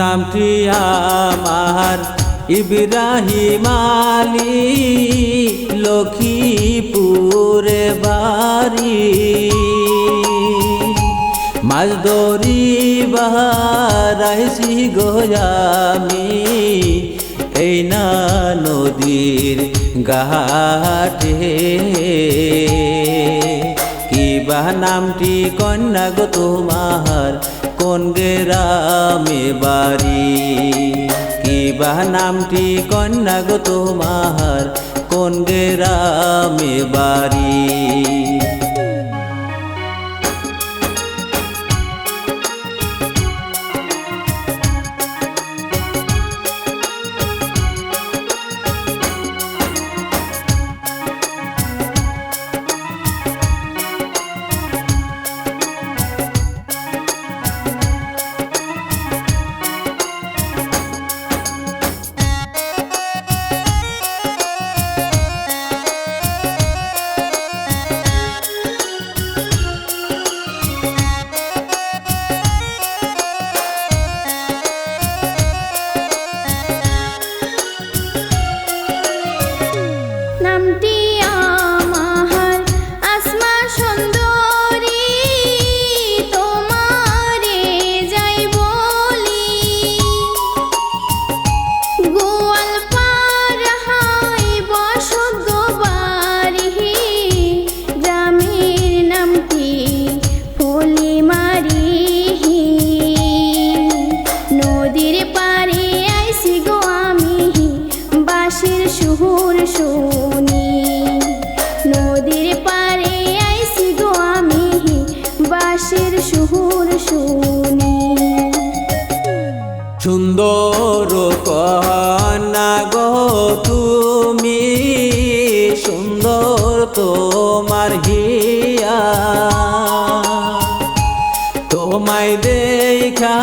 নামটি আমার। ইব্রাহিম আলী লক্ষ্মীপুরে বাড়ি। মাছ ধরি বাহারাইছি গোয়ামি এই না নদীর ঘাটে। কিবা নামটি কন্যা গো তোমার? কোন গ্রামে বাড়ি? কিবা নামটি কন্যা গো তোমার? কোন গ্রামে বাড়ি? শুনি। সুন্দর কন্যা তুমি সুন্দর তোমার হিয়া। তোমায় দেখা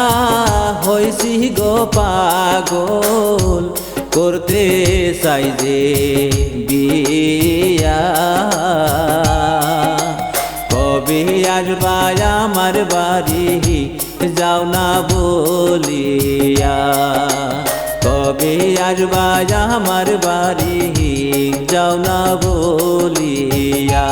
হয়েছি গো পাগল, করতে চাই যে বিয়া। কবে আসবা আমার বাড়ি। যাও না বলিয়া। কবে আসবা আমার বাড়ি। যাও না বলিয়া।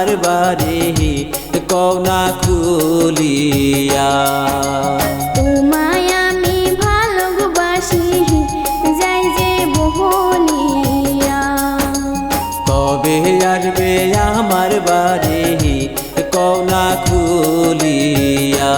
আমার বাড়ি কওনা খুলিয়া। ভালোবাসি যাই যে বহনিয়া কবে আসবে আমার বাড়ি কৌনা খুলিয়া।